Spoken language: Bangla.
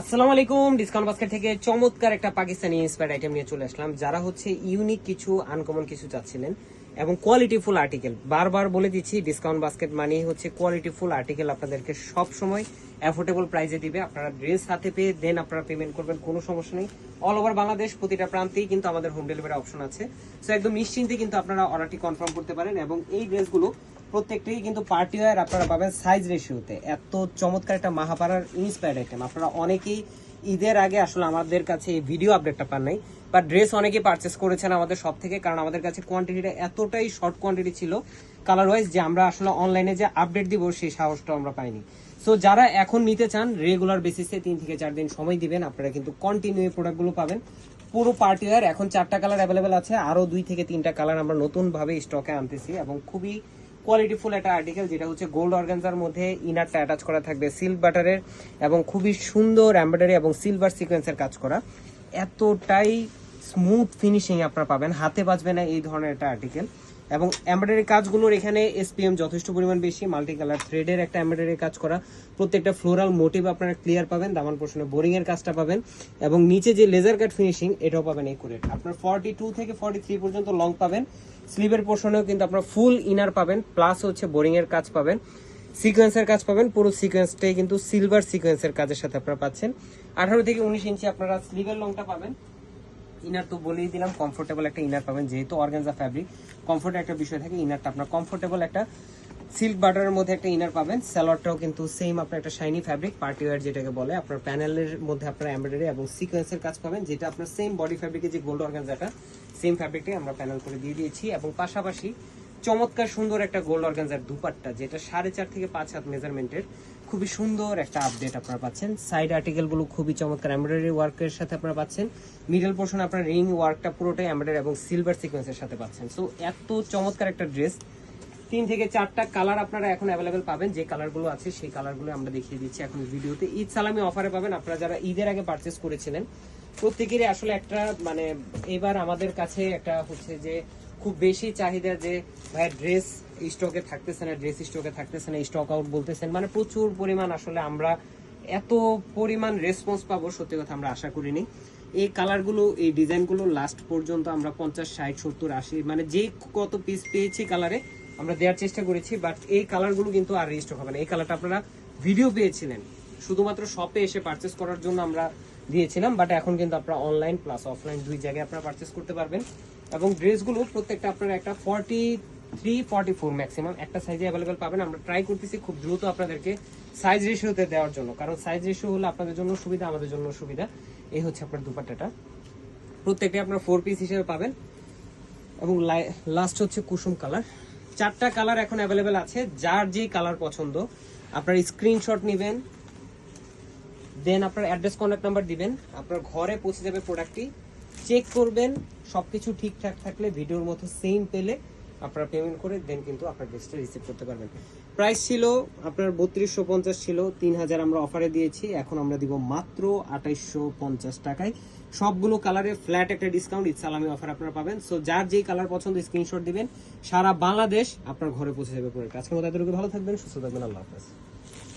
আসসালামু আলাইকুম, ডিসকাউন্ট বাস্কেট থেকে চমৎকার একটা পাকিস্তানি ইন্সপায়ার্ড আইটেম নিয়ে চলে আসলাম। যারা হচ্ছে ইউনিক কিছু আনকমন কিছু চাচ্ছিলেন এবং কোয়ালিটি ফুল আর্টিকেল বারবার বলে দিচ্ছি ডিসকাউন্ট বাস্কেট মানে হচ্ছে কোয়ালিটি ফুল আর্টিকেল আপনাদেরকে সব সময় অ্যাফোর্ডেবল প্রাইসে দিবে। আপনারা ড্রেস হাতে পেয়ে দেন আপনারা পেমেন্ট করবেন, কোনো সমস্যা নেই। অল ওভার বাংলাদেশ, প্রতিটা প্রান্তেই কিন্তু আমাদের হোম ডেলিভারি অপশন আছে। সো একদম নিশ্চিন্তে কিন্তু আপনারা অর্ডারটি কনফার্ম করতে পারেন এবং এই ড্রেসগুলো প্রত্যেকটাই কিন্তু পার্টি ওয়ার আপনারা পাবেন সাইজ রেশিওতে এত চমৎকার একটা মাহাপাড়ার ইন্সপায়ার্ড আইটেম আপনারা অনেকেই ঈদের আগে আসলে আমাদের কাছে এই ভিডিও আপডেটটা পান নাই বা ড্রেস অনেকেই পারচেস করেছেন আমাদের সব থেকে, কারণ আমাদের কাছে কোয়ান্টিটিটা এতটাই শর্ট কোয়ান্টিটি ছিল কালার ওয়াইজ যে আমরা আসলে অনলাইনে যে আপডেট দিব সেই সাহসটা আমরা পাইনি। সো যারা এখন নিতে চান রেগুলার বেসিসে তিন থেকে চার দিন সময় দিবেন, আপনারা কিন্তু কন্টিনিউ এই প্রোডাক্টগুলো পাবেন। পুরো পার্টি ওয়ার এখন চারটা কালার অ্যাভেলেবেল আছে, আরও দুই থেকে তিনটা কালার আমরা নতুন ভাবে স্টকে আনতেছি এবং খুবই কোয়ালিটিফুল একটা আর্টিকেল যেটা হচ্ছে গোল্ড অর্গানজার মধ্যে ইনারটা অ্যাটাচ করা থাকবে সিল্ক বাটারের এবং খুবই সুন্দর এমব্রয়ডারি এবং সিলভার সিকোয়েন্সের কাজ করা। এতটাই স্মুথ ফিনিশিং আপনারা পাবেন, হাতে বাঁচবে না এই ধরনের একটা আর্টিকেল এবং এমব্রয়ডারি কাজগুলোর এখানে এসপিএম যথেষ্ট পরিমাণ বেশি মাল্টি কালার থ্রেডের একটা এমব্রয়ডারি কাজ করা। প্রত্যেকটা ফ্লোরাল মোটিভ আপনারা ক্লিয়ার পাবেন, দামান পোর্শনে বোরিং এর কাজটা পাবেন এবং নিচে যে লেজার কাট ফিনিশিং এটাও পাবেন একুরেট আপনার ফর্টি টু থেকে ফর্টি থ্রি পর্যন্ত লং পাবেন। স্লিভের পোর্শনেও কিন্তু আপনারা ফুল ইনার পাবেন প্লাস হচ্ছে বোরিং এর কাজ পাবেন। সিকোয়েন্সের কাজ পাবেন, পুরো সিকোয়েন্সটাই কিন্তু সিলভার সিকোয়েন্সের কাজের সাথে আপনারা পাচ্ছেন। আঠারো থেকে উনিশ ইঞ্চি আপনারা স্লিভের লংটা পাবেন। ইনার তো বলেই দিলাম কমফোর্টেবল একটা ইনার পাবেন, যেহেতু অর্গানজা ফ্যাব্রিক কমফোর্ট একটা বিষয় থাকে ইনারটা আপনার কমফোর্টেবল একটা সিল্ক বাটারের মধ্যে একটা ইনার পাবেন। স্যালোয়ারটাও কিন্তু সেম আপনার একটা শাইনি ফ্যাব্রিক পার্টি ওয়্যার যেটাকে বলে, আপনার প্যানেলের মধ্যে আপনার এমব্রয়ডারি এবং সিকোয়েন্সের কাজ পাবেন, যেটা আপনার সেম বডি ফ্যাব্রিকের যে গোল্ড অর্গানজাটা সেম ফ্যাব্রিকটাই আমরা প্যানেল করে দিয়ে দিয়েছি। এবং পাশাপাশি চমৎকার সুন্দর একটা গোল্ড অর্গানজার দুপাট্টা, যেটা সাড়ে চার থেকে পাঁচ হাত মেজারমেন্টের খুবই সুন্দর একটা আপডেট আপনারা পাচ্ছেন। সাইড আর্টিকেলগুলো খুবই চমৎকার এমব্রয়ডারি ওয়ার্কের সাথে আপনারা পাচ্ছেন। মিডল পোর্শন আপনার রিং ওয়ার্কটা পুরোটাই এমব্রয়ডারি এবং সিলভার সিকোয়েন্সের সাথে পাচ্ছেন। সো এত চমৎকার একটা ড্রেস তিন থেকে চারটা কালার আপনারা এখন অ্যাভেলেবেল পাবেন। যে কালারগুলো আছে, সেই কালারগুলো আমরা দেখিয়ে দিচ্ছি এখন ভিডিওতে। ঈদ সালামি অফারে পাবেন। আপনারা যারা ঈদের আগে পারচেস করেছিলেন, প্রত্যেকেরই আসলে একটা মানে এবার আমাদের কাছে একটা হচ্ছে যে খুব বেশি চাহিদা যে ভাই ড্রেস স্টকে থাকতেছে না ড্রেস স্টকে থাকতেছে না স্টক আউট বলতেছেন। মানে প্রচুর পরিমাণ আসলে আমরা এত পরিমাণ রেসপন্স পাবো, সত্যি কথা আমরা আশা করিনি। এই কালারগুলো এই ডিজাইনগুলো লাস্ট পর্যন্ত আমরা পঞ্চাশ, ষাট, সত্তর, আশি মানে যে কত পিস পেয়েছি কালারে আমরা দেওয়ার চেষ্টা করেছি বাট এই কালারগুলো কিন্তু আর রেজিস্টার হবে না। এই কালারটা আপনারা ভিডিও পেয়েছিলেন। শুধুমাত্র শপে এসে পারচেস করার জন্য আমরা দিয়েছিলাম বাট এখন কিন্তু আপনারা অনলাইন প্লাস অফলাইন দুই জায়গায় আপনারা পারচেস করতে পারবেন। এবং ড্রেসগুলো প্রত্যেকটা আপনারা একটা forty three forty four maximum একটা সাইজে অ্যাভেলেবেল পাবেন। আমরা ট্রাই করতেছি খুব দ্রুত আপনাদেরকে সাইজ রেশিওতে দেওয়ার জন্য। কারণ সাইজ রেশিও হলে আপনাদের জন্য সুবিধা, আমাদের জন্য সুবিধা। এই হচ্ছে আপনার দুপাট্টাটা। প্রত্যেকটা আপনার ফোর পিস হিসেবে পাবেন। এবং লাস্ট হচ্ছে কুসুম কালার চারটা কালার এখন অ্যাভেলেবেল আছে। যার যে কালার পছন্দ, আপনার স্ক্রিনশট নেবেন। দেন আপনার অ্যাড্রেস কন্ট্যাক্ট নাম্বার দিবেন। আপনার ঘরে পৌঁছে যাবে প্রোডাক্টটি চেক করবেন, সবকিছু ঠিকঠাক থাকলে ভিডিওর মতো সেম পেলে আপনারা পেমেন্ট করে দেন কিন্তু আপনার ড্রেসটা রিসিভ করতে পারবেন। প্রাইস ছিল আপনার বত্রিশশো পঞ্চাশ ছিল তিন হাজার আমরা অফারে দিয়েছি, এখন আমরা দিব মাত্র আঠাইশশো পঞ্চাশ টাকায়। সবগুলো কালারে ফ্ল্যাট একটা ডিসকাউন্ট ঈদ সালামি অফার আপনারা পাবেন। সো যার যেই কালার পছন্দ স্ক্রিনশট দিবেন। সারা বাংলাদেশ আপনার ঘরে পৌঁছে যাবে প্রোডাক্ট আজকের মতো এতটুকু ভালো থাকবেন, সুস্থ থাকবেন, আল্লাহ হাফেজ।